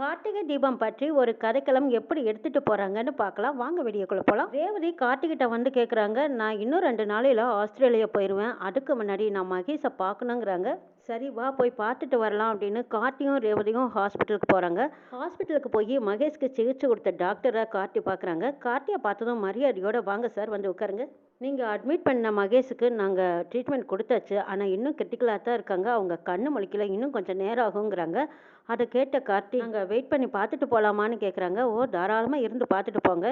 கார்த்திகை தீபம் பற்றி ஒரு கதைக்களம் எப்படி எடுத்துட்டு போறாங்கன்னு பார்க்கலாம். வாங்க வீடியோக்குள்ள போகலாம் ரேவதி கார்த்திகிட்ட வந்து கேட்குறாங்க நான் இன்னும் ரெண்டு நாளையில ஆஸ்திரேலியா போயிடுவேன் அதுக்கு முன்னாடி நான் மகேஷை பார்க்கணுங்கிறாங்க. சரி வா போய் பார்த்துட்டு வரலாம் அப்படின்னு கார்த்தியும் ரேவதியும் ஹாஸ்பிட்டலுக்கு போகிறாங்க ஹாஸ்பிட்டலுக்கு போய் மகேஷ்க்கு சிகிச்சை கொடுத்த டாக்டரை கார்த்தி பார்க்குறாங்க கார்த்தியை பார்த்ததும் மரியாதையோட வாங்க சார் வந்து உட்காருங்க. நீங்கள் அட்மிட் பண்ண மகேஷுக்கு நாங்கள் ட்ரீட்மெண்ட் கொடுத்தாச்சு. ஆனால் இன்னும் கிரிட்டிக்கலாக தான் இருக்காங்க. அவங்க கண்ணு முழிக்கல. இன்னும் கொஞ்சம் நேரம் ஆகுங்கிறாங்க. அதை கேட்ட கார்த்தி நாங்கள் வெயிட் பண்ணி பார்த்துட்டு போகலாமான்னு கேட்குறாங்க ஓ தாராளமாக இருந்து பார்த்துட்டு போங்க.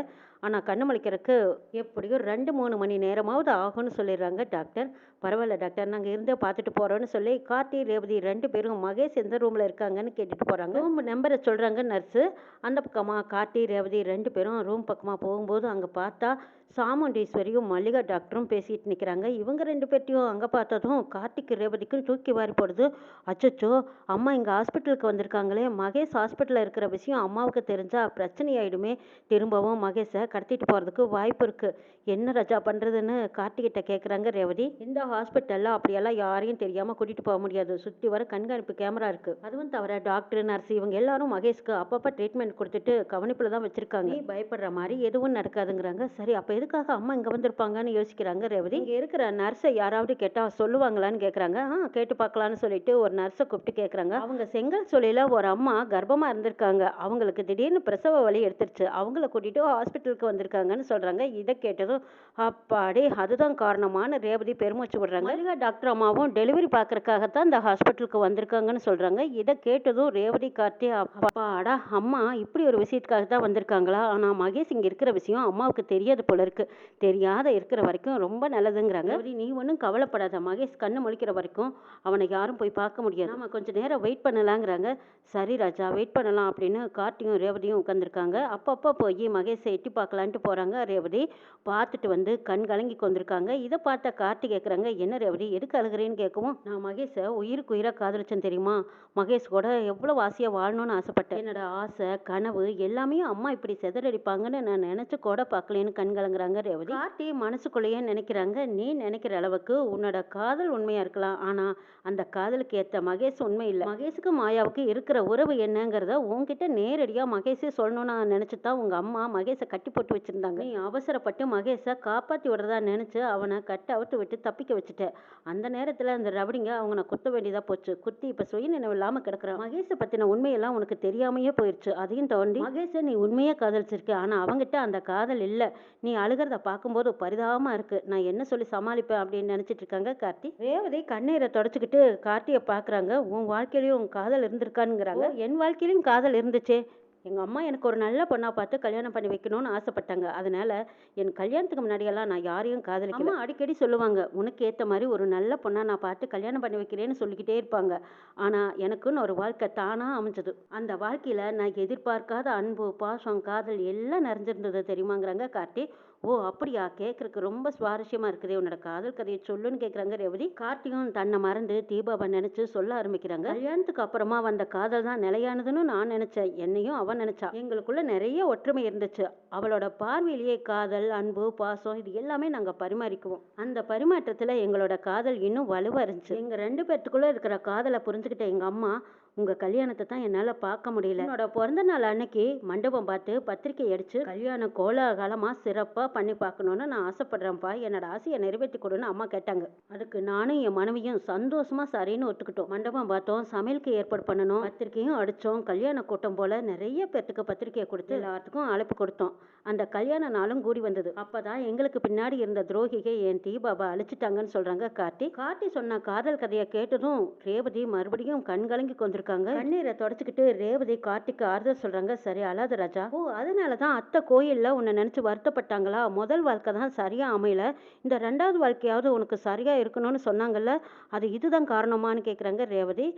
ஆனால் கண்ணு முழிக்கிறதுக்கு எப்படியும் ரெண்டு மூணு மணி நேரமாவது ஆகும்னு சொல்லிடுறாங்க டாக்டர். பரவாயில்ல டாக்டர் நாங்கள் இருந்தே பார்த்துட்டு போகிறோன்னு சொல்லி கார்த்தி ரேவதி ரெண்டு பேரும் மகேஷ் எந்த ரூமில் இருக்காங்கன்னு கேட்டுட்டு போகிறாங்க ரூம் நம்பரை சொல்கிறாங்க நர்ஸு அந்த பக்கமாக கார்த்தி ரேவதி ரெண்டு பேரும் ரூம் பக்கமாக போகும்போது அங்கே பார்த்தா சாமுண்டீஸ்வரியும் மல்லிகா டாக்டரும் பேசிட்டு நிற்கிறாங்க இவங்க ரெண்டு பேர்த்தையும் அங்கே பார்த்ததும் கார்த்திக் ரேவதிக்கும் தூக்கி வாரி போடுது. அச்சச்சோ அம்மா இங்கே ஹாஸ்பிட்டலுக்கு இருக்காங்களே? மகேஷ் ஹாஸ்பிட்டலில் இருக்கிற விஷயம் அம்மாவுக்கு தெரிஞ்சால் பிரச்சனை ஆயிடுமே திரும்பவும் மகேஷை கடத்திட்டு போகிறதுக்கு வாய்ப்பு இருக்குது என்ன ரஜா பண்ணுறதுன்னு கார்த்திகிட்ட கேட்குறாங்க ரேவதி. இந்த ஹாஸ்பிட்டலில் அப்படியெல்லாம் யாரையும் தெரியாமல் கூட்டிகிட்டு போக முடியாது. சுற்றி வர கண்காணிப்பு கேமரா இருக்குது அதுவும் தவிர டாக்டர் நர்ஸ் இவங்க எல்லாரும் மகேஷ்க்கு அப்பப்போ ட்ரீட்மெண்ட் கொடுத்துட்டு கவனிப்பில் தான் வச்சுருக்காங்க. நீ பயப்படுற மாதிரி எதுவும் நடக்காதுங்கிறாங்க. சரி அப்போ எதுக்காக அம்மா இங்கே வந்திருப்பாங்கன்னு யோசிக்கிறாங்க ரேவதி. இங்கே இருக்கிற நர்ஸை யாராவது கேட்டால் சொல்லுவாங்களான்னு கேட்குறாங்க ஆ கேட்டு பார்க்கலான்னு சொல்லிட்டு ஒரு நர்ஸை கூப்பிட்டு கேட்குறாங்க அவங்க செங்கல் சொல்லியில் ஒரு அம்மா கர்ப்பமாக இருந்திருக்காங்க. அவங்களுக்கு திடீர்னு பிரசவ வலி எடுத்துருச்சு. அவங்கள கூட்டிகிட்டு ஹாஸ்பிட்டலுக்கு வந்திருக்காங்கன்னு சொல்கிறாங்க இதை கேட்டதும் அப்பாடி அதுதான் காரணமான ரேவதி பெருமூச்சு விடுறாங்க மல்லிகா டாக்டர் அம்மாவும் டெலிவரி பார்க்கறக்காகத்தான் இந்த ஹாஸ்பிட்டலுக்கு வந்திருக்காங்கன்னு சொல்கிறாங்க இதை கேட்டதும் ரேவதி கார்த்தி அப்பாடா அம்மா இப்படி ஒரு விஷயத்துக்காக தான் வந்திருக்காங்களா? ஆனால் மகேஷ் இங்கே இருக்கிற விஷயம் அம்மாவுக்கு தெரியாது போல இருக்கு. தெரியாத இருக்கிற வரைக்கும் ரொம்ப நல்லதுங்கிறாங்க. ரேவதி நீ ஒன்றும் கவலைப்படாத. மகேஷ் கண்ணு முழிக்கிற வரைக்கும் அவனை யாரும் போய் பார்க்க முடியாது. நம்ம கொஞ்சம் நேரம் வெயிட் பண்ணலாங்கிறாங்க. சரி ராஜா வெயிட் பண்ணலாம் அப்படின்னு கார்த்தியும் ரேவதியும் உட்காந்துருக்காங்க அப்பப்போ போய் மகேஷை எட்டி பார்க்கலான்ட்டு போகிறாங்க ரேவதி. பார்த்து பார்த்துட்டு வந்து கண் கலங்கி கொண்டிருக்காங்க. இதை பார்த்த கார்த்தி கேட்குறாங்க என்ன ரேவதி எதுக்கு அழுகிறேன்னு கேட்கவும் நான் மகேஷை உயிருக்கு உயிராக காதலிச்சேன் தெரியுமா? மகேஷ் கூட எவ்வளோ ஆசையாக வாழணும்னு ஆசைப்பட்டேன். என்னோட ஆசை கனவு எல்லாமே அம்மா இப்படி செதறடிப்பாங்கன்னு நான் நினச்சி கூட பார்க்கலேன்னு கண் கலங்குறாங்க ரேவதி. கார்த்தி மனசுக்குள்ளேயே நினைக்கிறாங்க நீ நினைக்கிற அளவுக்கு உன்னோட காதல் உண்மையாக இருக்கலாம். ஆனால் அந்த காதலுக்கு ஏற்ற மகேஷ் உண்மை இல்லை. மகேஷுக்கு மாயாவுக்கு இருக்கிற உறவு என்னங்கிறத உன்கிட்ட நேரடியாக மகேஷே சொல்லணும்னு நான் நினச்சி தான் உங்கள் அம்மா மகேஷை கட்டி போட்டு வச்சுருந்தாங்க. நீ அவசரப்பட்டு மகேஷ் காப்பாற்றி விடுறதா நினச்சி அவனை கட்டை அவுத்து விட்டு தப்பிக்க வச்சுட்டேன் அந்த நேரத்தில் அந்த ரவடிங்க அவனை குத்த வேண்டியதாக போச்சு. குத்தி இப்போ சுய நினைவு இல்லாமல் கிடக்குறான் மகேஷை பற்றின உண்மையெல்லாம் உனக்கு தெரியாமையே போயிடுச்சு அதையும் தோண்டி மகேஷை நீ உண்மையாக காதலிச்சிருக்க. ஆனால் அவங்ககிட்ட அந்த காதல் இல்லை. நீ அழுகிறத பார்க்கும்போது பரிதாபமாக இருக்குது நான் என்ன சொல்லி சமாளிப்பேன் அப்படின்னு நினச்சிட்டு இருக்காங்க கார்த்தி. ரேவதி கண்ணீரை தொடச்சிக்கிட்டு கார்த்தியை பார்க்குறாங்க உன் வாழ்க்கையிலையும் உன் காதல் இருந்திருக்கானுங்கிறாங்க என் வாழ்க்கையிலையும் காதல் இருந்துச்சே. எங்கள் அம்மா எனக்கு ஒரு நல்ல பொண்ணாக பார்த்து கல்யாணம் பண்ணி வைக்கணும்னு ஆசைப்பட்டாங்க. அதனால என் கல்யாணத்துக்கு முன்னாடியெல்லாம் நான் யாரையும் காதலிக்கல. அடிக்கடி சொல்லுவாங்க உனக்கு ஏற்ற மாதிரி ஒரு நல்ல பொண்ணாக நான் பார்த்து கல்யாணம் பண்ணி வைக்கிறேன்னு சொல்லிக்கிட்டே இருப்பாங்க. ஆனால் எனக்குன்னு ஒரு வாழ்க்கை தானாக அமைஞ்சது. அந்த வாழ்க்கையில் நான் எதிர்பார்க்காத அன்பு பாசம் காதல் எல்லாம் நிறைஞ்சிருந்தது தெரியுமாங்கிறாங்க கார்த்தி. ஓ அப்படியா? கேட்குறக்கு ரொம்ப சுவாரஸ்யமாக இருக்குது உன்னோட காதல் கதையை சொல்லுன்னு கேட்குறாங்க ரேவதி. கார்த்தியும் தன்னை மறந்து தீபாவை நினச்சி சொல்ல ஆரம்பிக்கிறாங்க. கல்யாணத்துக்கு அப்புறமா வந்த காதல் தான் நிலையானதுன்னு நான் நினச்சேன். என்னையும் அவன் நினச்சா. எங்களுக்குள்ள நிறைய ஒற்றுமை இருந்துச்சு. அவளோட பார்வையிலேயே காதல் அன்பு பாசம் இது எல்லாமே நாங்கள் பரிமாறிக்குவோம். அந்த பரிமாற்றத்தில் எங்களோட காதல் இன்னும் வலுவாக இருந்துச்சு. எங்கள் ரெண்டு பேர்த்துக்குள்ளே இருக்கிற காதலை புரிஞ்சுக்கிட்ட எங்கள் அம்மா உங்கள் கல்யாணத்தை தான் என்னால் பார்க்க முடியல. என்னோட பிறந்த நாள் அன்னைக்கு மண்டபம் பார்த்து பத்திரிக்கை அடித்து கல்யாணம் கோலாகலமாக சிறப்பாக பண்ணி பார்க்கணுன்னு நான் ஆசைப்படுறேன்ப்பா. என்னோட ஆசையை நிறைவேற்றி கொடுன்னு அம்மா கேட்டாங்க. அதுக்கு நானும் என் மனைவியும் சந்தோஷமாக சரின்னு ஒத்துக்கிட்டோம். மண்டபம் பார்த்தோம் சமையலுக்கு ஏற்பாடு பண்ணணும் பத்திரிக்கையும் அடித்தோம் கல்யாண கூட்டம் போல் நிறைய பேர்த்துக்கு பத்திரிக்கையை கொடுத்து எல்லாத்துக்கும் அழைப்பு கொடுத்தோம். அந்த கல்யாண நாளும் கூடி வந்தது. அப்போ தான் எங்களுக்கு பின்னாடி இருந்த துரோகிகை என் தீபாவை அழிச்சிட்டாங்கன்னு சொல்கிறாங்க கார்த்தி. கார்த்தி சொன்ன காதல் கதையை கேட்டதும் ரேவதி மறுபடியும் கண்கலங்கி கொண்டிருக்கு கொண்டிருக்காங்க கண்ணீரை தொடச்சிக்கிட்டு ரேவதி கார்த்திக்கு ஆறுதல் சொல்றாங்க. சரி அழாத ராஜா. ஓ அதனால தான் அத்தை கோயில்ல உன்னை நினைச்சு வருத்தப்பட்டாங்களா? முதல் வாழ்க்கை தான் சரியா அமையல. இந்த ரெண்டாவது வாழ்க்கையாவது உனக்கு சரியா இருக்கணும்னு சொன்னாங்கல்ல? அது இதுதான் காரணமான்னு கேக்குறாங்க ரேவதி.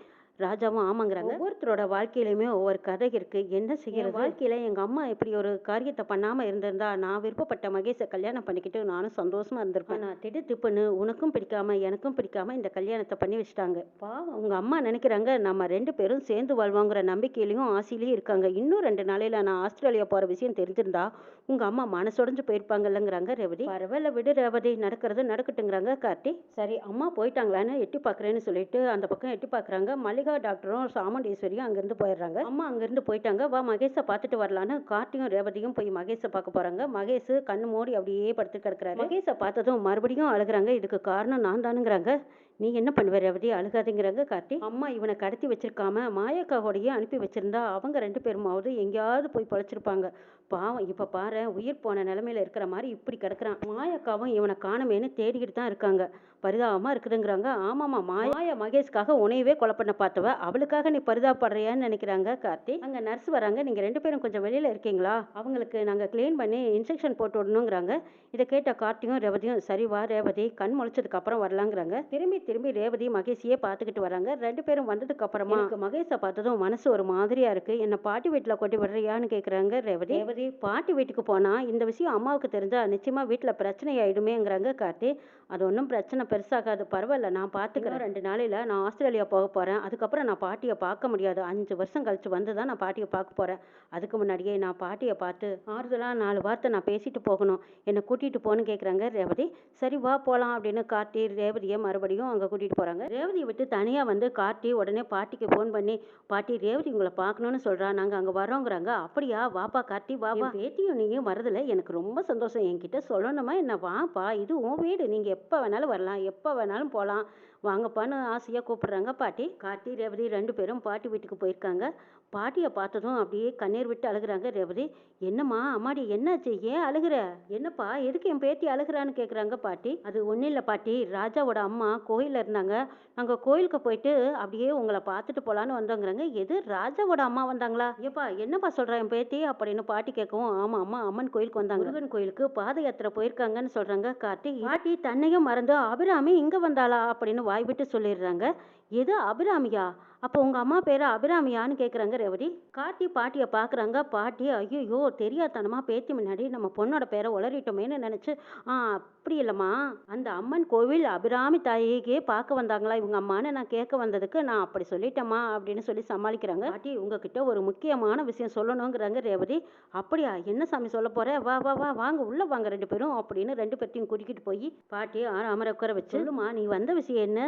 ராஜாவும் ஆமாங்கிறாங்க. ஒவ்வொருத்தரோட வாழ்க்கையிலுமே ஒவ்வொரு கதை இருக்கு. என்ன செய்யறது? வாழ்க்கையில எங்க அம்மா இப்படி ஒரு காரியத்தை பண்ணாம இருந்திருந்தா நான் விருப்பப்பட்ட மகேஷை கல்யாணம் பண்ணிக்கிட்டு நானும் சந்தோஷமா இருந்திருப்பேன். நான் திடு திப்புன்னு உனக்கும் பிடிக்காம எனக்கும் பிடிக்காம இந்த கல்யாணத்தை பண்ணி வச்சுட்டாங்க. பாவம். உங்க அம்மா நினைக்கிறாங்க நம்ம ரெண்டு பேரும் சேர்ந்து வாழ்வோங்கிற நம்பிக்கையிலையும் ஆசையிலையும் இருக்காங்க. இன்னும் ரெண்டு நாளையில நான் ஆஸ்திரேலியா போற விஷயம் தெரிஞ்சிருந்தா உங்க அம்மா மனசுடைஞ்சு போயிருப்பாங்கல்லங்கிறாங்க ரேவதி. பரவாயில்ல விடு ரேவதி நடக்கிறது நடக்கட்டுங்கிறாங்க கார்த்தி. சரி அம்மா போயிட்டாங்களான்னு எட்டி பார்க்கறேன்னு சொல்லிட்டு அந்த பக்கம் எட்டி பார்க்கறாங்க. மல்லிகா அம்பிகா டாக்டரும் சாமுண்டீஸ்வரியும் அங்கேருந்து போயிடுறாங்க. அம்மா அங்கேருந்து போயிட்டாங்க. வா மகேஷை பார்த்துட்டு வரலான்னு கார்த்தியும் ரேவதியும் போய் மகேஷை பார்க்க போகிறாங்க மகேஷ் கண்ணு மூடி அப்படியே படுத்து கிடக்குறாரு மகேஷை பார்த்ததும் மறுபடியும் அழுகுறாங்க. இதுக்கு காரணம் நான் தானுங்கிறாங்க. நீ என்ன பண்ணுவ ரேவதி? அழுகாதுங்கிறாங்க கார்த்தி. அம்மா இவனை கடத்தி வச்சிருக்காம மாயக்காவோடையே அனுப்பி வச்சிருந்தா அவங்க ரெண்டு பேருமாவது எங்கேயாவது போய் பொழைச்சிருப்பாங்க. பாவம் இப்போ பாரு உயிர் போன நிலமையில இருக்கிற மாதிரி இப்படி கிடக்குறான். மாயக்காவும் இவனை காணமேன்னு தேடிக்கிட்டு தான் இருக்காங்க. பரிதாபமாக இருக்குதுங்கிறாங்க. ஆமாம்மா மாயா மகேஷ்காக உனையவே கொலை பண்ண பார்த்தவ அவளுக்காக நீ பரிதாபப்படுறியான்னு நினைக்கிறாங்க கார்த்தி. அங்கே நர்ஸ் வராங்க. நீங்கள் ரெண்டு பேரும் கொஞ்சம் வெளியில் இருக்கீங்களா? அவங்களுக்கு நாங்கள் க்ளீன் பண்ணி இன்ஜெக்ஷன் போட்டு விடணுங்கிறாங்க. இதை கேட்ட கார்த்தியும் ரேவதியும் சரி வா ரேவதி கண் முளைச்சதுக்கு அப்புறம் வரலாங்கிறாங்க. திரும்பி திரும்பி ரேவதி மகேஷையே பார்த்துக்கிட்டு வராங்க. ரெண்டு பேரும் வந்ததுக்கு அப்புறமா எனக்கு மகேஷை பார்த்ததும் மனசு ஒரு மாதிரியா இருக்கு. என்ன பாட்டி வீட்டில் கொட்டி விடுறியான்னு கேட்குறாங்க ரேவதி. ரேவதி பாட்டி வீட்டுக்கு போனா இந்த விஷயம் அம்மாவுக்கு தெரிஞ்சா நிச்சயமா வீட்டில் பிரச்சனை ஆயிடுமேங்கிறாங்க கார்த்தி. அது ஒன்றும் பிரச்சனை பெருசாகாது. பரவாயில்ல நான் பார்த்துக்கிறேன். ரெண்டு நாளையில் நான் ஆஸ்திரேலியா போக போகிறேன் அதுக்கப்புறம் நான் பாட்டியை பார்க்க முடியாது. அஞ்சு வருஷம் கழிச்சு வந்து தான் நான் பாட்டியை பார்க்க போகிறேன் அதுக்கு முன்னாடியே நான் பாட்டியை பார்த்து ஆறுதலாக நாலு வார்த்தை நான் பேசிட்டு போகணும். என்னை கூட்டிகிட்டு போன்னு கேட்குறாங்க ரேவதி. சரி வா போகலாம் அப்படின்னு கார்த்தி ரேவதியை மறுபடியும் அங்கே கூட்டிகிட்டு போகிறாங்க ரேவதியை விட்டு தனியாக வந்து கார்த்தி உடனே பாட்டிக்கு ஃபோன் பண்ணி பாட்டி ரேவதி உங்களை பார்க்கணுன்னு சொல்கிறா நாங்கள் அங்கே வரோங்கிறாங்க அப்படியா? வாப்பா கார்த்தி வா வா. பேட்டியும் நீயும் வரதில்ல எனக்கு ரொம்ப சந்தோஷம். என்கிட்ட சொல்லணுமா என்ன? வாப்பா இது உன் வீடு. நீங்கள் எப்போ வேணாலும் வரலாம். எப்போ வேணாலும் போகலாம் வாங்கப்பான்னு ஆசையாக கூப்பிடுறாங்க பாட்டி. கார்த்தி ரேவதி ரெண்டு பேரும் பாட்டி வீட்டுக்கு போயிருக்காங்க. பாட்டியை பார்த்ததும் அப்படியே கண்ணீர் விட்டு அழுகுறாங்க ரேவதி. என்னம்மா அம்மாடி என்னாச்சு? ஏன் அழுகுற? என்னப்பா எதுக்கு என் பேத்தி அழுகுறான்னு கேட்குறாங்க பாட்டி. அது ஒன்றும் இல்லை பாட்டி. ராஜாவோட அம்மா கோயிலில் இருந்தாங்க. நாங்கள் கோயிலுக்கு போயிட்டு அப்படியே உங்களை பார்த்துட்டு போகலான்னு வந்தோங்கிறாங்க. எது? ராஜாவோட அம்மா வந்தாங்களா? ஏப்பா என்னப்பா சொல்கிறா என் பேத்தி அப்படின்னு பாட்டி கேட்கவும் ஆமாம் அம்மா அம்மன் கோயிலுக்கு வந்தாங்க. முருகன் கோயிலுக்கு பாத யாத்திரை போயிருக்காங்கன்னு சொல்கிறாங்க கார்த்தி. பாட்டி தன்னையும் மறந்து அபிராமி இங்கே வந்தாளா? அப்படின்னு வாய் விட்டு சொல்லிடுறாங்க. எது அபிராமியா? அப்போ உங்கள் அம்மா பேர் அபிராமியான்னு கேட்குறாங்க ரேவதி. கார்த்தி பாட்டியை பார்க்குறாங்க பாட்டி ஐயோ தெரியாதனமாக பேத்தி முன்னாடி நம்ம பொண்ணோட பேரை உளறிட்டோமேன்னு நினச்சி ஆ அப்படி இல்லைம்மா. அந்த அம்மன் கோவில் அபிராமி தாயிக்கே பார்க்க வந்தாங்களா இவங்க அம்மான்னு நான் கேட்க வந்ததுக்கு நான் அப்படி சொல்லிட்டேம்மா அப்படின்னு சொல்லி சமாளிக்கிறாங்க. பாட்டி உங்ககிட்ட ஒரு முக்கியமான விஷயம் சொல்லணுங்கிறாங்க ரேவதி. அப்படியா? என்ன சாமி சொல்ல போகிறேன் வா வா வா வாங்க உள்ளே வாங்க ரெண்டு பேரும் அப்படின்னு ரெண்டு பேர்த்தையும் கூட்டிக்கிட்டு போய் பாட்டி அமர உட்கார வச்சு சொல்லுமா நீ வந்த விஷயம் என்ன?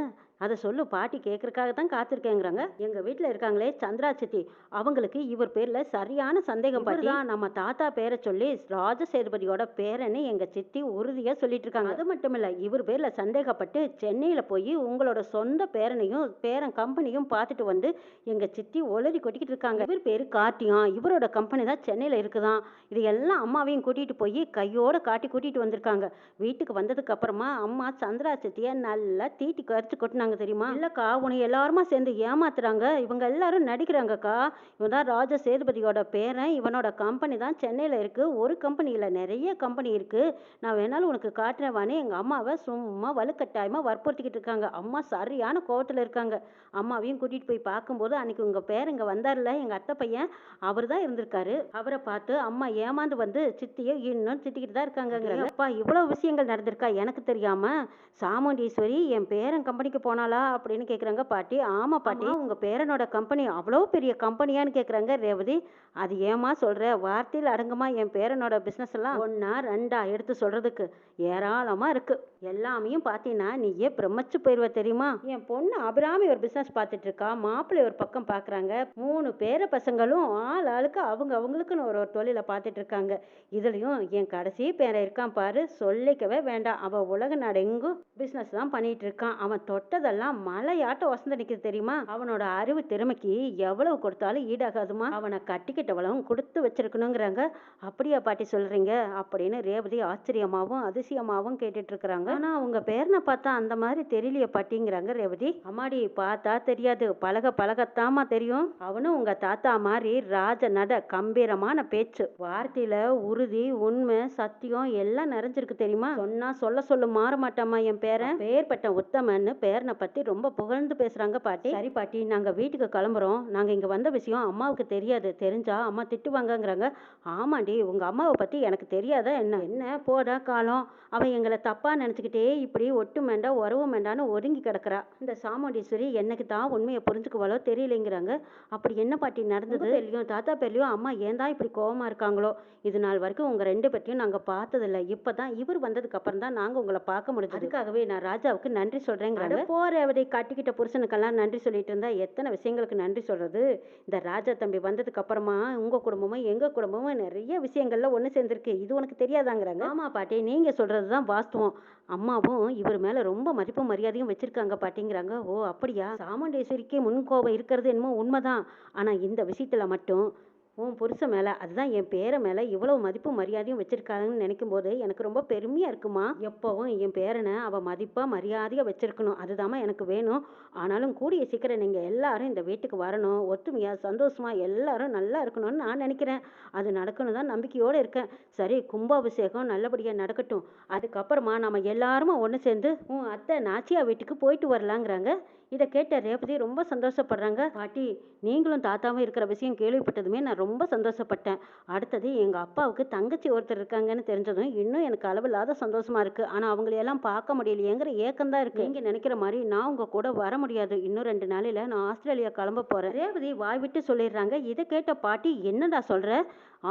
அதை சொல்லு பாட்டி கேட்கறக்காக தான் காத்திருக்கேங்கிறாங்க எங்க வீட்டில் இருக்காங்களே சந்திரா சித்தி. அவங்களுக்கு இவர் பேர்ல சரியான சந்தேகம் பாட்டி நம்ம தாத்தா பேரை சொல்லி ராஜசேதுபதியோட பேரன்னு எங்க சித்தி உறுதியா சொல்லிட்டு இருக்காங்க. அது மட்டும் இல்ல இவர் பேர்ல சந்தேகப்பட்டு சென்னையில போய் உங்களோட சொந்த பேரனையும் பேரன் கம்பெனியும் பார்த்துட்டு வந்து எங்க சித்தி ஒளரி கொட்டிக்கிட்டு இருக்காங்க. இவர் பேரு கார்த்தியான் இவரோட கம்பெனி தான் சென்னையில இருக்குதான். இது எல்லாம் அம்மாவையும் கூட்டிட்டு போய் கையோட காட்டி கூட்டிட்டு வந்திருக்காங்க. வீட்டுக்கு வந்ததுக்கு அப்புறமா அம்மா சந்திரா சித்திய நல்லா தீட்டி கரிச்சு கொட்டினாங்க தெரியுமா? இல்லக்கா உன்னை எல்லாருமா சேர்ந்து ஏமாத்துறாங்க. இவங்க எல்லாரும் நடிக்கிறாங்கக்கா. இவன் தான் ராஜ சேதுபதியோட பேரன். இவனோட கம்பெனி தான் சென்னையில் இருக்கு. ஒரு கம்பெனி இல்லை நிறைய கம்பெனி இருக்கு. நான் வேணாலும் உனக்கு காட்டுறேன் வானே எங்கள் அம்மாவை சும்மா வலுக்கட்டாயமாக வற்புறுத்திக்கிட்டு இருக்காங்க. அம்மா சரியான கோவத்தில் இருக்காங்க. அம்மாவையும் கூட்டிகிட்டு போய் பார்க்கும்போது அன்னைக்கு உங்கள் பேர் இங்கே வந்தார்ல எங்கள் அத்தை பையன்? அவர் தான் இருந்திருக்காரு. அவரை பார்த்து அம்மா ஏமாந்து வந்து சித்தியை இன்னும் திட்டிக்கிட்டு தான் இருக்காங்கங்கிறாங்க. அப்பா இவ்வளோ விஷயங்கள் நடந்திருக்கா? எனக்கு தெரியாம சாமுண்டீஸ்வரி என் பேரன் கம்பெனிக்கு போனாளா? அப்படின்னு கேட்குறாங்க பாட்டி. ஆமாம் பாட்டி. உங்கள் பேரனோட கம்பெனி அவ்வளோ பெரிய கம்பெனியான்னு கேட்குறாங்க ரேவதி. அது ஏமா சொல்கிற வார்த்தையில் அடங்குமா என் பேரனோட பிஸ்னஸ் எல்லாம்? ஒன்றா ரெண்டா எடுத்து சொல்கிறதுக்கு ஏராளமாக இருக்குது எல்லாமையும் பார்த்தீங்கன்னா நீயே பிரமிச்சு போயிடுவ தெரியுமா? என் பொண்ணு அபிராமி ஒரு பிஸ்னஸ் பார்த்துட்டு இருக்கா. மாப்பிள்ளை ஒரு பக்கம் பார்க்குறாங்க மூணு பேர பசங்களும் ஆள் ஆளுக்கு அவங்க அவங்களுக்குன்னு ஒரு ஒரு தொழிலை பார்த்துட்டு இருக்காங்க. இதுலேயும் என் கடைசி பேரை இருக்கான் பாரு. சொல்லிக்கவே வேண்டாம். அவன் உலக நாடெங்கும் பிஸ்னஸ் தான் பண்ணிட்டு இருக்கான். அவன் தொட்டதெல்லாம் மலையாட்ட வசந்து நிற்கிறது தெரியுமா? அவனோட அறிவு திறமைக்கு எவ்வளவு கொடுத்தாலும் ஈடாகாதுமா? அவனை கட்டிக்கிட்டவளவும் கொடுத்து வச்சிருக்கணுங்கிறாங்க. அப்படியா பாட்டி சொல்றீங்க? அப்படின்னு ரேவதி ஆச்சரியமாவும் அதிசயமாவும் கேட்டுட்டு இருக்கிறாங்க ஆனா அவங்க பேரனை பார்த்தா அந்த மாதிரி தெரியலையே பாட்டிங்கிறாங்க ரேவதி. அம்மாடி பார்த்தா தெரியாது. பழக பழகத்தாமா தெரியும். அவனும் உங்க தாத்தா மாதிரி ராஜ நட கம்பீரமான பேச்சு. வார்த்தையில உறுதி உண்மை சத்தியம் எல்லாம் நிறைஞ்சிருக்கு தெரியுமா? சொன்னா சொல்ல சொல்ல மாற மாட்டாமா என் பேரன் பேர்பட்ட உத்தமன்னு பேரனை பத்தி ரொம்ப புகழ்ந்து பேசுறாங்க பாட்டி. சரி பாட்டி நாங்க வீட்டுக்கு கிளம்புறோம். நாங்க இங்க வந்த விஷயம் அம்மாவுக்கு தெரியாது. தெரிஞ்சா அம்மா திட்டுவாங்கங்கிறாங்க. ஆமாண்டி உங்க அம்மாவை பத்தி எனக்கு தெரியாதா என்ன? என்ன? போடா காலம். அவன் எங்களை தப்பா நினைச்சுக்கிட்டே இப்படி ஒட்டு மேண்டா உறவு மேண்டான்னு ஒதுங்கி கிடக்குறா. இந்த சாமுண்டீஸ்வரி எனக்கு தான் உண்மையை புரிஞ்சுக்குவாளோ தெரியலைங்கிறாங்க. அப்படி என்ன பாட்டி நடந்தது? பேர்லையும் தாத்தா பேர்லையும் அம்மா ஏன் தான் இப்படி கோவமா இருக்காங்களோ? இது நாள் வரைக்கும் உங்க ரெண்டு பேர்த்தையும் நாங்க பார்த்ததில்ல. இப்பதான் இவர் வந்ததுக்கு அப்புறம் தான் நாங்க உங்களை பார்க்க முடிஞ்சது. அதுக்காகவே நான் ராஜாவுக்கு நன்றி சொல்றேங்கிறாங்க. போ ரேவதி கட்டிக்கிட்ட புருஷனுக்கெல்லாம் நன்றி சொல்லிட்டு இருந்தா எத்தனை விஷயங்களுக்கு நன்றி சொல்கிறது இந்த ராஜா தம்பி வந்ததுக்கு அப்புறமா குடும்பமும் எங்கள் குடும்பமும் நிறைய விஷயங்கள்ல ஒன்று சேர்ந்துருக்கு. இது உனக்கு தெரியாதாங்கிறாங்க? ஆமாம் பாட்டி நீங்கள் சொல்கிறது தான் வாஸ்துவம். அம்மாவும் இவர் மேலே ரொம்ப மதிப்பும் மரியாதையும் வச்சுருக்காங்க பாட்டிங்கிறாங்க. ஓ அப்படியா? சாமுண்டேஸ்வரிக்கு முன்கோபம் இருக்கிறது என்னமோ உண்மைதான். ஆனால் இந்த விஷயத்தில் மட்டும் உன் புருஷன் மேலே அதுதான் என் பேரை மேலே இவ்வளவு மதிப்பு மரியாதையும் வச்சிருக்காங்கன்னு நினைக்கும் போது எனக்கு ரொம்ப பெருமையாக இருக்குமா? எப்போவும் என் பேரனை அவள் மதிப்பாக மரியாதையாக வச்சிருக்கணும். அதுதாம்மா எனக்கு வேணும். ஆனாலும் கூடிய சீக்கிரம் நீங்கள் எல்லாரும் இந்த வீட்டுக்கு வரணும். ஒற்றுமையாக சந்தோஷமாக எல்லாரும் நல்லா இருக்கணும்னு நான் நினைக்கிறேன். அது நடக்கணும் தான் நம்பிக்கையோடு இருக்கேன். சரி கும்பாபிஷேகம் நல்லபடியாக நடக்கட்டும். அதுக்கப்புறமா நம்ம எல்லாருமே ஒன்று சேர்ந்து உன் அத்தை நாச்சியா வீட்டுக்கு போயிட்டு வரலாங்கிறாங்க. இதை கேட்ட ரேவதி ரொம்ப சந்தோஷப்படுறாங்க. பாட்டி நீங்களும் தாத்தாவும் இருக்கிற விஷயம் கேள்விப்பட்டதுமே நான் ரொம்ப சந்தோஷப்பட்டேன். அடுத்தது எங்கள் அப்பாவுக்கு தங்கச்சி ஒருத்தர் இருக்காங்கன்னு தெரிஞ்சதும் இன்னும் எனக்கு அளவில்லாத சந்தோஷமா இருக்கு. ஆனால் அவங்களையெல்லாம் பார்க்க முடியலையேங்கிற ஏக்கம் தான் இருக்கு. நீங்கள் நினைக்கிற மாதிரி நான் உங்க கூட வர முடியாது. இன்னும் ரெண்டு நாளையில் நான் ஆஸ்திரேலியா கிளம்ப போகிறேன் ரேவதி வாய் விட்டு சொல்லிடுறாங்க. இதை கேட்ட பாட்டி என்னடா சொல்கிற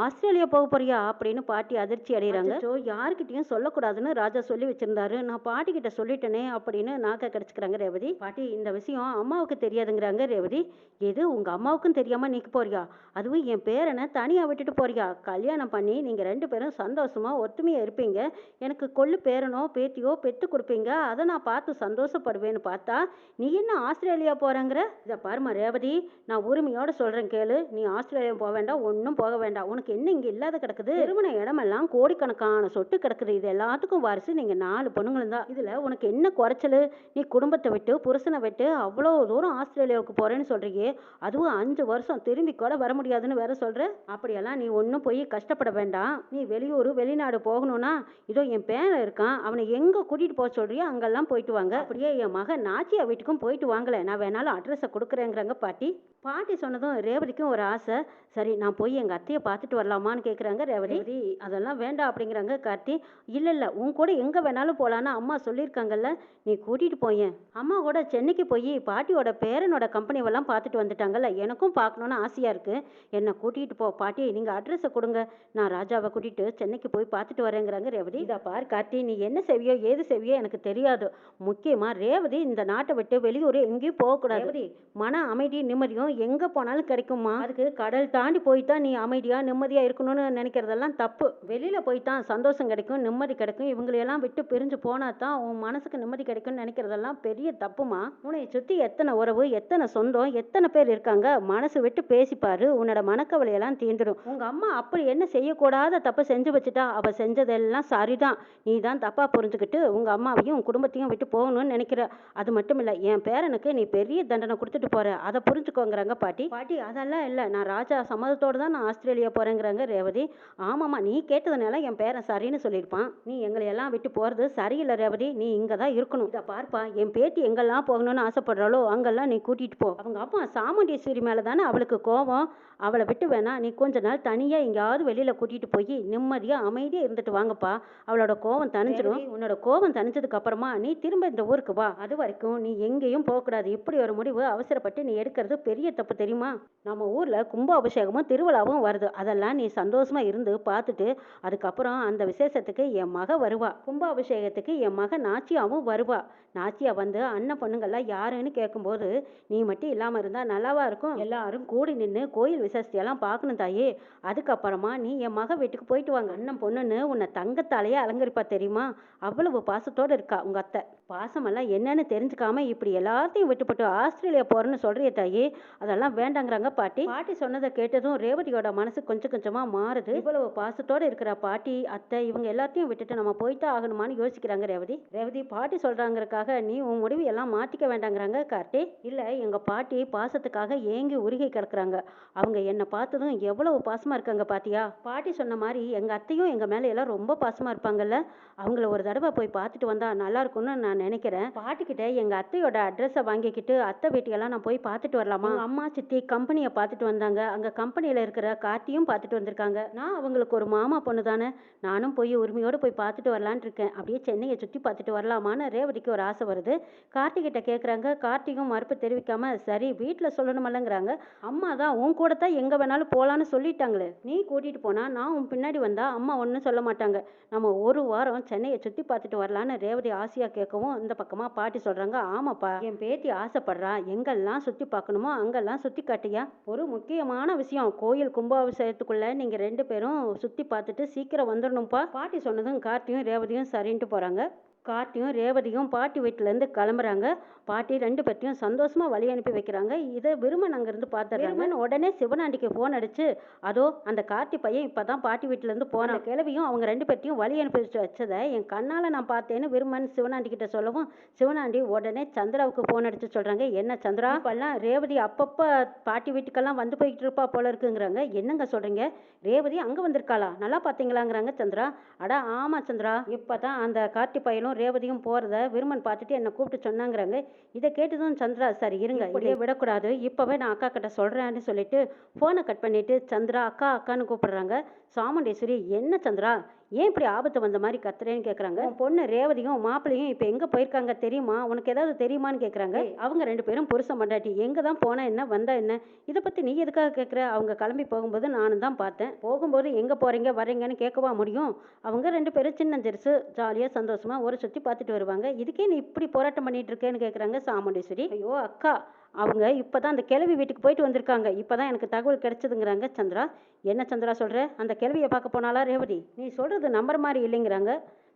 ஆஸ்திரேலியா போக போறியா? அப்படின்னு பாட்டி அதிர்ச்சி அடைகிறாங்க ஸோ யாருக்கிட்டையும் சொல்லக்கூடாதுன்னு ராஜா சொல்லி வச்சிருந்தாரு. நான் பாட்டி கிட்ட சொல்லிட்டேனே அப்படின்னு நாக்க கடிச்சுக்கிறாங்க ரேவதி. பாட்டி இந்த விஷயம் அம்மாவுக்கு தெரியாதுங்கிறாங்க ரேவதி. எது உங்க அம்மாவுக்கும் தெரியாம நீக்க போறியா? அதுவும் என் பேரனை தனியா விட்டுட்டு போறியா? கல்யாணம் பண்ணி நீங்க ரெண்டு பேரும் சந்தோஷமா ஒத்துமையா இருப்பீங்க. எனக்கு கொள்ளு பேரனோ பேத்தியோ பெத்து கொடுப்பீங்க. அதை நான் பார்த்து சந்தோஷப்படுவேன்னு பார்த்தா நீ என்ன ஆஸ்திரேலியா போறேங்கிற? இதை பாருமா ரேவதி நான் உரிமையோட சொல்றேன் கேளு. நீ ஆஸ்திரேலியா போக வேண்டாம் ஒன்றும் போக வேண்டாம். உனக்கு என்ன இங்க இல்லாத கிடக்குது? திருமண இடமெல்லாம் கோடிக்கணக்கான சொட்டு கிடக்குது. இது எல்லாத்துக்கும் வாரிசு. நீங்க நாலு பொண்ணுங்களும் தான். இதுல உனக்கு என்ன குறைச்சல்? நீ குடும்பத்தை விட்டு புருஷனை விட்டு அவ்வளோ தூரம் ஆஸ்திரேலியாவுக்கு போறேன்னு சொல்றியே அதுவும் அஞ்சு வருஷம் திரும்பி கூட வர முடியாதுன்னு வேற சொல்ற? அப்படியெல்லாம் நீ ஒன்றும் போய் கஷ்டப்பட வேண்டாம். நீ வெளியூர் வெளிநாடு போகணும்னா இதோ என் பேரன் இருக்கான் அவனை எங்க கூட்டிட்டு போக சொல்றியோ அங்கெல்லாம் போயிட்டு வாங்க. அப்படியே என் மகன் நாச்சியா வீட்டுக்கும் போயிட்டு வாங்கல நான் வேணாலும் அட்ரஸை கொடுக்குறேங்கிறாங்க பாட்டி. பாட்டி சொன்னதும் ரேவதிக்கும் ஒரு ஆசை. சரி நான் போய் எங்கள் அத்தையை பார்த்துட்டு வரலாமான்னு கேட்குறாங்க ரேவதி, அதெல்லாம் வேண்டாம் அப்படிங்கிறாங்க கார்த்தி. இல்லை இல்லை உன் கூட எங்கே வேணாலும் போகலான்னு அம்மா சொல்லியிருக்காங்கல்ல நீ கூட்டிகிட்டு போயேன். அம்மா கூட சென்னைக்கு போய் பாட்டியோட பேரனோட கம்பெனிவெல்லாம் பார்த்துட்டு வந்துட்டாங்கல்ல. எனக்கும் பார்க்கணுன்னு ஆசையாக இருக்குது என்னை கூட்டிகிட்டு போ. பாட்டி நீங்கள் அட்ரஸை கொடுங்க. நான் ராஜாவை கூட்டிகிட்டு சென்னைக்கு போய் பார்த்துட்டு வரேங்கிறாங்க ரேவதி. இதா பார் கார்த்தி நீ என்ன செய்வியோ ஏது செய்வியோ எனக்கு தெரியாது. முக்கியமாக ரேவதி இந்த நாட்டை விட்டு வெளியூர் எங்கேயும் போகக்கூடாது ரேவதி. மன அமைதி நிம்மதியும் எங்கே போனாலும் கிடைக்குமா அதுக்கு கடல் தாண்டி போய் தான் நீ அமைதியாக நிம்மதியாக இருக்கணும்னு நினைக்கிறதெல்லாம் தப்பு. வெளியில் போய் தான் சந்தோஷம் கிடைக்கும் நிம்மதி கிடைக்கும். இவங்களையெல்லாம் விட்டு பிரிஞ்சு போனா தான் உன் மனசுக்கு நிம்மதி கிடைக்கும்னு நினைக்கிறதெல்லாம் பெரிய தப்புமா. உன்னை சுற்றி எத்தனை உறவு எத்தனை சொந்தம் எத்தனை பேர் இருக்காங்க மனசு விட்டு பேசிப்பாரு உன்னோட மனக்கவலையெல்லாம் தீர்ந்துடும் உங்கள் அம்மா அப்படி என்ன செய்யக்கூடாத தப்பை செஞ்சு வச்சுட்டா அவள் செஞ்சதெல்லாம் சரிதான். நீ தான் தப்பாக புரிஞ்சுக்கிட்டு உங்கள் அம்மாவையும் உன் குடும்பத்தையும் விட்டு போகணும்னு நினைக்கிற. அது மட்டும் இல்லை என் பேரனுக்கு நீ பெரிய தண்டனை கொடுத்துட்டு போகிற அதை புரிஞ்சுக்கோங்கிறாங்க பாட்டி. பாட்டி அதெல்லாம் இல்லை. நான் ராஜா சம்மதத்தோடு தான் நான் ஆஸ்திரேலியா போகிறேங்கிறாங்க ரேவதி. ஆமாம்மா நீ கேட்டதுனால என் பேரன் சரின்னு சொல்லியிருப்பான். நீ எங்களை எல்லாம் விட்டு போகிறது சரியில்லை ரேவதி. நீ இங்கே தான் இருக்கணும். இதை பார்ப்பா என் பேட்டி எங்கெல்லாம் போகணும்னு ஆசைப்படுறாளோ அங்கெல்லாம் நீ கூட்டிகிட்டு போ. அவங்க அம்மா சாமுண்டீஸ்வரி மேலே தானே அவளுக்கு கோபம். அவளை விட்டு வேணா நீ கொஞ்ச நாள் தனியாக எங்கேயாவது வெளியில் கூட்டிகிட்டு போய் நிம்மதியாக அமைதியாக இருந்துட்டு வாங்கப்பா. அவளோட கோபம் தணிஞ்சிடும் உன்னோட கோபம் தணிஞ்சதுக்கு அப்புறமா நீ திரும்ப இந்த ஊருக்கு வா. அது வரைக்கும் நீ எங்கேயும் போகக்கூடாது. இப்படி ஒரு முடிவு அவசரப்பட்டு நீ எடுக்கிறது பெரிய தப்பு தெரியுமா? நம்ம ஊரில் கும்பாபிஷேகமும் திருவிழாவும் வருது. அதெல்லாம் நீ சந்தோஷமா இருந்து பார்த்துட்டு அதுக்கப்புறம் அந்த விசேஷத்துக்கு என் மக வருவா. கும்பாபிஷேகத்துக்கு என் மக நாச்சியாவும் வருவா. நாச்சியா வந்து அண்ணன் பொண்ணுங்கள்லாம் யாருன்னு கேட்கும்போது நீ மட்டும் இல்லாமல் இருந்தால் நல்லாவா இருக்கும்? எல்லாரும் கூடி நின்று கோயில் விசேஷத்தையெல்லாம் பார்க்கணும் தாயே. அதுக்கப்புறமா நீ என் மக வீட்டுக்கு போயிட்டு வாங்க. அண்ணன் பொண்ணுன்னு உன்னை தங்கத்தாலேயே அலங்கரிப்பா தெரியுமா? அவ்வளவு பாசத்தோடு இருக்கா உங்க அத்தை. பாசமெல்லாம் என்னன்னு தெரிஞ்சுக்காம இப்படி எல்லாத்தையும் விட்டுப்பட்டு ஆஸ்திரேலியா போறேன்னு சொல்றிய தாயே. அதெல்லாம் வேண்டாங்கிறாங்க பாட்டி. பாட்டி சொன்னதை கேட்டதும் ரேவதியோட மனசு கொஞ்சம் கொஞ்சமா மாறுது. இவ்வளவு பாசத்தோட இருக்கிற பாட்டி அத்தை இவங்க எல்லாத்தையும் விட்டுட்டு நம்ம போய்தான் ஆகணுமான்னு யோசிக்கிறாங்க ரேவதி. ரேவதி பாட்டி சொல்றாங்கறக்காக நீ உன் முடிவு எல்லாம் மாத்திக்க வேண்டாங்கிறாங்க கார்த்தி இல்லை எங்கள் பாட்டி பாசத்துக்காக ஏங்கி உருகி கிடக்குறாங்க. அவங்க என்னை பார்த்ததும் எவ்வளவு பாசமாக இருக்காங்க பாத்தியா? பாட்டி சொன்ன மாதிரி எங்கள் அத்தையும் எங்கள் மேலே எல்லாம் ரொம்ப பாசமாக இருப்பாங்கல்ல? அவங்கள ஒரு தடவை போய் பார்த்துட்டு வந்தால் நல்லா இருக்கும்னு நான் நினைக்கிறேன். பாட்டிக்கிட்ட எங்கள் அத்தையோட அட்ரஸை வாங்கிக்கிட்டு அத்தை வீட்டையெல்லாம் நான் போய் பார்த்துட்டு வரலாமா? அம்மா சித்தி கம்பெனியை பார்த்துட்டு வந்தாங்க. அங்கே கம்பெனியில் இருக்கிற கார்த்தியும் பார்த்துட்டு வந்திருக்காங்க. நான் அவங்களுக்கு ஒரு மாமா பொண்ணு தானே. நானும் போய் உரிமையோடு போய் பார்த்துட்டு வரலான்னு இருக்கேன். அப்படியே சென்னையை சுற்றி பார்த்துட்டு வரலாமான்னு ரேவதிக்கு ஒரு ஆசை வருது. கார்த்திகிட்ட கேட்குற இல்லைங்கிறாங்க கார்த்திகும் மறுப்பு தெரிவிக்காம சரி வீட்டில் சொல்லணுமல்லங்கிறாங்க. அம்மா தான் உன் கூட தான் எங்கே வேணாலும் போகலான்னு சொல்லிட்டாங்களே. நீ கூட்டிகிட்டு போனால் நான் உன் பின்னாடி வந்தால் அம்மா ஒன்றும் சொல்ல மாட்டாங்க. நம்ம ஒரு வாரம் சென்னையை சுற்றி பார்த்துட்டு வரலான்னு ரேவதி ஆசையாக கேட்கவும் இந்த பக்கமாக பாட்டி சொல்கிறாங்க ஆமாப்பா என் பேத்தி ஆசைப்படுறா. எங்கெல்லாம் சுற்றி பார்க்கணுமோ அங்கெல்லாம் சுற்றி காட்டியா? ஒரு முக்கியமான விஷயம் கோயில் கும்பாபிஷேகத்துக்குள்ளே நீங்கள் ரெண்டு பேரும் சுற்றி பார்த்துட்டு சீக்கிரம் வந்துடணும்ப்பா பாட்டி சொன்னதும் கார்த்தியும் ரேவதியும் சரின்ட்டு போகிறாங்க கார்த்தியும் ரேவதியும் பாட்டி வீட்டிலேருந்து கிளம்புறாங்க. பாட்டி ரெண்டு பேர்த்தையும் சந்தோஷமா வழி அனுப்பி வைக்கிறாங்க. இதை விருமன் அங்கேருந்து பார்த்துறாங்க உடனே சிவனாண்டிக்கு ஃபோன் அடிச்சு அதோ அந்த கார்த்தி பையன் இப்போ தான் பாட்டி வீட்டிலேருந்து போன கிளவியும் அவங்க ரெண்டு பேர்த்தையும் வழி அனுப்பி வச்சு வச்சதை என் கண்ணால் நான் பார்த்தேன்னு விருமன் சிவனாண்டி கிட்ட சொல்லவும் சிவனாண்டி உடனே சந்திராவுக்கு ஃபோன் அடிச்சு சொல்கிறாங்க என்ன சந்திரா? இப்பெல்லாம் ரேவதி அப்பப்போ பாட்டி வீட்டுக்கெல்லாம் வந்து போய்கிட்டு இருப்பா போல இருக்குங்கிறாங்க. என்னங்க சொல்கிறீங்க ரேவதி அங்கே வந்திருக்காளா? நல்லா பார்த்தீங்களாங்கிறாங்க சந்திரா. அடா ஆமாம் சந்திரா. இப்போ தான் அந்த கார்த்தி பையனும் ரேவதியும் போகிறத விருமன் பார்த்துட்டு என்னை கூப்பிட்டு சொன்னாங்கிறாங்க. இதை கேட்டதும் சந்திரா சரி இருங்க இப்படியே விடக்கூடாது. இப்போவே நான் அக்கா கிட்ட சொல்கிறேன்னு சொல்லிட்டு ஃபோனை கட் பண்ணிட்டு சந்திரா அக்கா அக்கான்னு கூப்பிடுறாங்க. சாமுண்டேஸ்வரி என்ன சந்திரா? ஏன் இப்படி ஆபத்து வந்த மாதிரி கத்துறேன்னு கேட்குறாங்க பொண்ணு ரேவதியும் மாப்பிள்ளையும் இப்போ எங்கே போயிருக்காங்க தெரியுமா? உனக்கு ஏதாவது தெரியுமான்னு கேட்குறாங்க அவங்க ரெண்டு பேரும் புருஷன் மண்டாட்டி. எங்கே தான் போனா என்ன வந்தா என்ன? இதை பற்றி நீ எதுக்காக கேட்குற அவங்க கிளம்பி போகும்போது நானும் தான் பார்த்தேன். போகும்போது எங்கே போகிறீங்க வர்றீங்கன்னு கேட்கவா முடியும்? அவங்க ரெண்டு பேரும் சின்ன ஜெருசு ஜாலியாக சந்தோஷமாக ஒரு சுற்றி பார்த்துட்டு வருவாங்க. இதுக்கே நீ இப்படி போராட்டம் பண்ணிட்டு இருக்கேன்னு கேட்குறாங்க சாமுண்டீஸ்வரி. ஐயோ அக்கா. அவங்க இப்போ தான் அந்த கிழவி வீட்டுக்கு போயிட்டு வந்திருக்காங்க. இப்போ தான் எனக்கு தகவல் கிடைச்சதுங்கிறாங்க சந்திரா. என்ன சந்திரா சொல்கிற அந்த கிழவியை பார்க்க போனாலா ரேவதி? நீ சொல்கிறது நம்புற மாதிரி இல்லைங்கிறாங்க.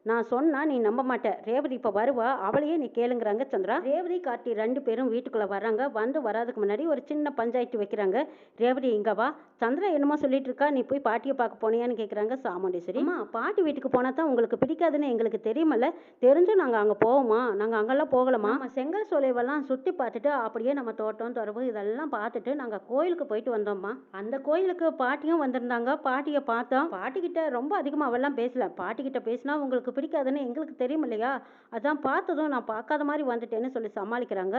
நான் சொன்னா நீ நம்ப மாட்ட. ரேவதி இப்போ வருவா அவளையே நீ கேளுங்கிறாங்க சந்திரா. ரேவதி கார்த்தி ரெண்டு பேரும் வீட்டுக்குள்ளே வராங்க வந்து வராதுக்கு முன்னாடி ஒரு சின்ன பஞ்சாயத்து வைக்கிறாங்க. ரேவதி இங்க வா. சந்திரா என்னமோ சொல்லிட்டு இருக்கா. நீ போய் பாட்டியை பார்க்க போனியான்னு கேட்குறாங்க சாமுண்டீஸ்வரி. அம்மா பாட்டி வீட்டுக்கு போனால் தான் உங்களுக்கு பிடிக்காதுன்னு எங்களுக்கு தெரியுமல்ல. தெரிஞ்சும் நாங்கள் அங்கே போவோமா? நாங்கள் அங்கெல்லாம் போகலாமா? நம்ம செங்கல் சோலைவெல்லாம் சுற்றி பார்த்துட்டு அப்படியே நம்ம தோட்டம் துறவு இதெல்லாம் பார்த்துட்டு நாங்கள் கோயிலுக்கு போயிட்டு வந்தோம்மா. அந்த கோயிலுக்கு பாட்டியும் வந்திருந்தாங்க. பாட்டியை பார்த்தோம். பாட்டிக்கிட்ட ரொம்ப அதிகமாக அவெல்லாம் பேசல. பாட்டிக்கிட்ட பேசினா உங்களுக்கு பிடிக்காதுன்னு எங்களுக்கு தெரியும் இல்லையா அதான் பார்த்ததும் நான் பார்க்காத மாதிரி வந்துட்டேன்னு சொல்லி சமாளிக்கிறாங்க.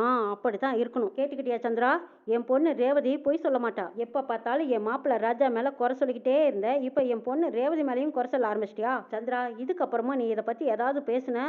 ஆ அப்படி தான் இருக்கணும். கேட்டுக்கிட்டியா சந்திரா? என் பொண்ணு ரேவதி பொய் சொல்ல மாட்டா. எப்போ பார்த்தாலும் என் மாப்பிள்ளை ராஜா மேலே குறை சொல்லிக்கிட்டே இருந்த. இப்போ என் பொண்ணு ரேவதி மேலேயும் குறை சொல்ல ஆரம்பிச்சிட்டியா? சந்திரா இதுக்கப்புறமா நீ இதை பற்றி ஏதாவது பேசுன?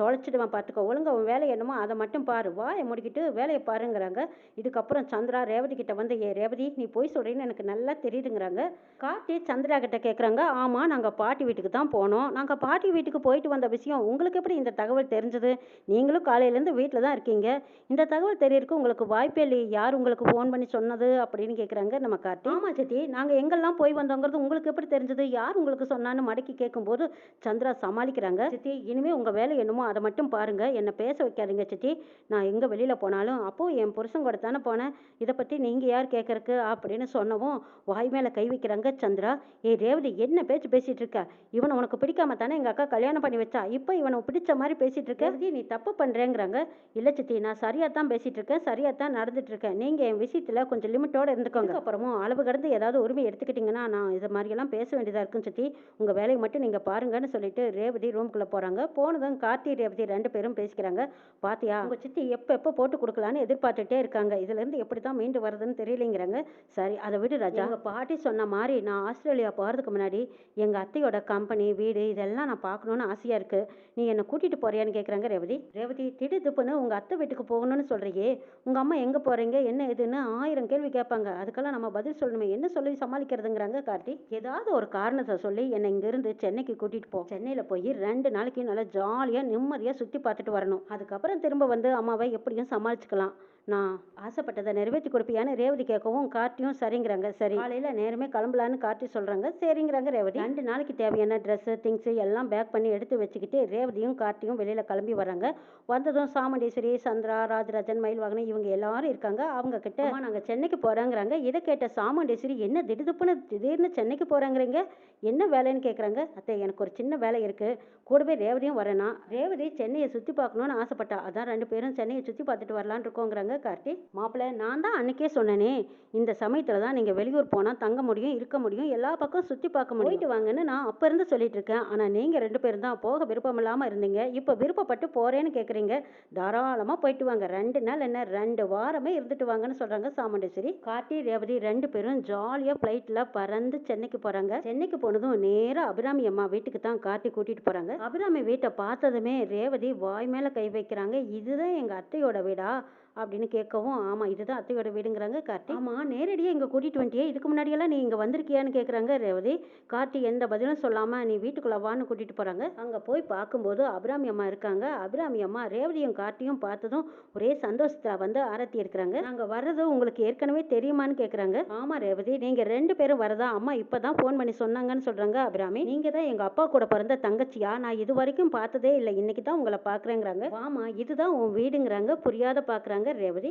தொலைச்சிடுவேன் பார்த்துக்கோ. ஒழுங்கா உன் வேலை என்னமோ அதை மட்டும் பாரு. வாயை முடிக்கிட்டு வேலையை பாருங்கிறாங்க. இதுக்கப்புறம் சந்திரா ரேவதி கிட்ட வந்து ஏ ரேவதி நீ பொய் சொல்கிறேன்னு எனக்கு நல்லா தெரியுதுங்கிறாங்க. கார்த்தி சந்திரா கிட்ட கேட்குறாங்க ஆமாம் நாங்கள் பாட்டி வீட்டுக்கு தான் போனோம். நாங்கள் பாட்டி வீட்டுக்கு போயிட்டு வந்த விஷயம் உங்களுக்கு எப்படி இந்த தகவல் தெரிஞ்சது? நீங்களும் காலையிலேருந்து வீட்டில் தான் இருக்கீங்க. இந்த தகவல் தெரியறதுக்கு உங்களுக்கு வாய்ப்பே இல்லையே. யார் உங்களுக்கு ஃபோன் பண்ணி சொன்னது அப்படின்னு கேட்குறாங்க நம்ம காட்டி ஆமாம் சித்தி. நாங்கள் எங்கெல்லாம் போய் வந்தோங்கிறது உங்களுக்கு எப்படி தெரிஞ்சது? யார் உங்களுக்கு சொன்னான்னு மடக்கி கேட்கும்போது சந்திரா சமாளிக்கிறாங்க. சித்தி இனிமேல் உங்கள் வேலை என்னமோ அதை மட்டும் பாருங்க. என்னை பேச வைக்காதீங்க சித்தி. நான் எங்கே வெளியில் போனாலும் அப்போது என் புருஷன் கூட தானே போனேன். இதை பற்றி நீங்கள் யார் கேட்குறக்கு அப்படின்னு சொன்னவும் வாய் மேலே கை வைக்கிறாங்க சந்திரா. ஏ ரேவதி என்ன பேச்சு பேசிகிட்டு இருக்க? இவனை உனக்கு பிடிக்காம தானே எங்கள் அக்கா கல்யாணம் பண்ணி வச்சா? இப்போ இவனை பிடிச்ச மாதிரி பேசிகிட்டு இருக்க? நீ தப்பு பண்ணுறேங்கிறாங்க இல்லை சித்தி நான் சரியாக தான் பேசிட்டு இருக்கேன் சரியாக தான் நடந்துட்டு இருக்கேன் நீங்கள் என் விஷயத்தில் கொஞ்சம் லிமிட்டோட இருந்துக்கோங்க. அப்புறமும் அளவு கடந்து ஏதாவது உரிமை எடுத்துக்கிட்டிங்கன்னா நான் இது மாதிரியெல்லாம் பேச வேண்டியதாக இருக்கும் சித்தி உங்கள் வேலையை மட்டும் நீங்கள் பாருங்கன்னு சொல்லிட்டு ரேவதி ரூம்குள்ளே போகிறாங்க போனதும் கார்த்தி ரேவதி ரெண்டு பேரும் பேசிக்கிறாங்க. பாத்தியா உங்கள் சித்தி எப்போ எப்போ போட்டு கொடுக்கலான்னு எதிர்பார்த்துட்டே இருக்காங்க. இதுலேருந்து எப்படி தான் மீண்டு வர்றதுன்னு தெரியலைங்கிறாங்க. சரி அதை விடு ராஜா. உங்கள் பாட்டி சொன்ன மாதிரி நான் ஆஸ்திரேலியா போகிறதுக்கு முன்னாடி எங்கள் அத்தையோட கம்பெனி வீடு இதெல்லாம் நான் பார்க்கணுன்னு ஆசையாக இருக்குது நீ என்னை கூட்டிகிட்டு போறியான்னு கேட்குறாங்க ரேவதி. ரேவதி திடுதுப்புன்னு உங்கள் அத்தை வீட்டுக்கு போகணும்னு சொல்கிறியே உங்கள் அம்மா எங்கே போகிறீங்க என்ன ஏதுன்னு ஆயிரம் கேள்வி கேட்பாங்க. அதுக்கெல்லாம் நம்ம பதில் சொல்லணுமே. என்ன சொல்லி சமாளிக்கிறதுங்கிறாங்க கார்த்தி? ஏதாவது ஒரு காரணத்தை சொல்லி என்னை இங்கேருந்து சென்னைக்கு கூட்டிகிட்டு போ. சென்னையில் போய் ரெண்டு நாளைக்கு நல்லா ஜாலியாக நிம்மதியாக சுற்றி பார்த்துட்டு வரணும். அதுக்கப்புறம் திரும்ப வந்து அம்மாவை எப்படியும் சமாளிச்சுக்கலாம். நான் ஆசைப்பட்டதை நிறைவேற்றி கொடுப்பியான்னு ரேவதி கேட்கவும் கார்த்தியும் சரிங்கிறாங்க. சரி காலையில் நேரமே கிளம்பலான்னு கார்த்தி சொல்கிறாங்க சரிங்கிறாங்க ரேவதி. ரெண்டு நாளைக்கு தேவையான ட்ரெஸ்ஸு திங்ஸு எல்லாம் பேக் பண்ணி எடுத்து வச்சுக்கிட்டு ரேவதியும் கார்த்தியும் வெளியில் கிளம்பி வராங்க. வந்ததும் சாமுண்டீஸ்வரி சந்திரா ராஜராஜன் மயில்வாகனம் இவங்க எல்லாரும் இருக்காங்க. அவங்க கிட்ட நாங்கள் சென்னைக்கு போகிறோங்கிறாங்க இதை கேட்ட சாமுண்டீஸ்வரி என்ன திடுதுப்புன்னு திடீர்னு சென்னைக்கு போகிறேங்கிறீங்க என்ன வேலைன்னு கேட்குறாங்க அத்தை எனக்கு ஒரு சின்ன வேலை இருக்குது கூடவே ரேவதியும் வரேனா? ரேவதி சென்னையை சுற்றி பார்க்கணும்னு ஆசைப்பட்டா. அதான் ரெண்டு பேரும் சென்னையை சுற்றி பார்த்துட்டு வரலான்னு இருக்கோங்கிறாங்க. கார்த்தி மாப்பிள்ளை நான் தான் அன்னைக்கே சொன்னேனே இந்த சமயத்தில் தான் நீங்கள் வெளியூர் போனால் தங்க முடியும் இருக்க முடியும் எல்லா பக்கம் சுற்றி பார்க்க முடியும். போயிட்டு வாங்கன்னு நான் அப்போ இருந்து சொல்லிட்டு இருக்கேன். ஆனால் நீங்கள் ரெண்டு பேரும் தான் போக விருப்பம் இல்லாமல் இருந்தீங்க. இப்போ விருப்பப்பட்டு போகிறேன்னு கேட்குறீங்க தாராளமாக போயிட்டு வாங்க. ரெண்டு நாள் என்ன? ரெண்டு வாரமே இருந்துட்டு வாங்கன்னு சொல்கிறாங்க சாமுண்டேஸ்வரி. கார்த்தி ரேவதி ரெண்டு பேரும் ஜாலியாக ஃப்ளைட்டில் பறந்து சென்னைக்கு போகிறாங்க சென்னைக்கு போனதும் நேராக அபிராமி அம்மா வீட்டுக்கு தான் கார்த்தி கூட்டிகிட்டு போகிறாங்க அபிராமி வீட்டை பார்த்ததுமே ரேவதி வாய் மேலே கை வைக்கிறாங்க. இதுதான் எங்கள் அத்தையோட வீடா? அப்படின்னு கேட்கவும் ஆமாம் இதுதான் அத்தையோட வீடுங்கிறாங்க கார்த்தி. ஆமாம் நேரடியாக இங்கே கூட்டிகிட்டு வந்துட்டியே இதுக்கு முன்னாடியெல்லாம் நீ இங்கே வந்திருக்கியான்னு கேட்குறாங்க ரேவதி. கார்த்தி எந்த பதிலும் சொல்லாமல் நீ வீட்டுக்குள்ளே வான்னு கூட்டிகிட்டு போகிறாங்க அங்கே போய் பார்க்கும்போது அபிராமி அம்மா இருக்காங்க. அபிராமி அம்மா ரேவதியும் கார்த்தியும் பார்த்ததும் ஒரே சந்தோஷத்தில் வந்து ஆரத்தி எடுக்கிறாங்க. நாங்கள் வர்றது உங்களுக்கு ஏற்கனவே தெரியுமான்னு கேட்குறாங்க ஆமாம் ரேவதி நீங்கள் ரெண்டு பேரும் வரதா அம்மா இப்போ தான் ஃபோன் பண்ணி சொன்னாங்கன்னு சொல்கிறாங்க அபிராமி. நீங்கள் தான் எங்கள் அப்பா கூட பிறந்த தங்கச்சியா? நான் இது வரைக்கும் பார்த்ததே இல்லை இன்னைக்கு தான் உங்களை பார்க்குறேங்கிறாங்க. ஆமாம் இதுதான் உன் வீடுங்கிறாங்க புரியாத பார்க்குறாங்க ரேவதி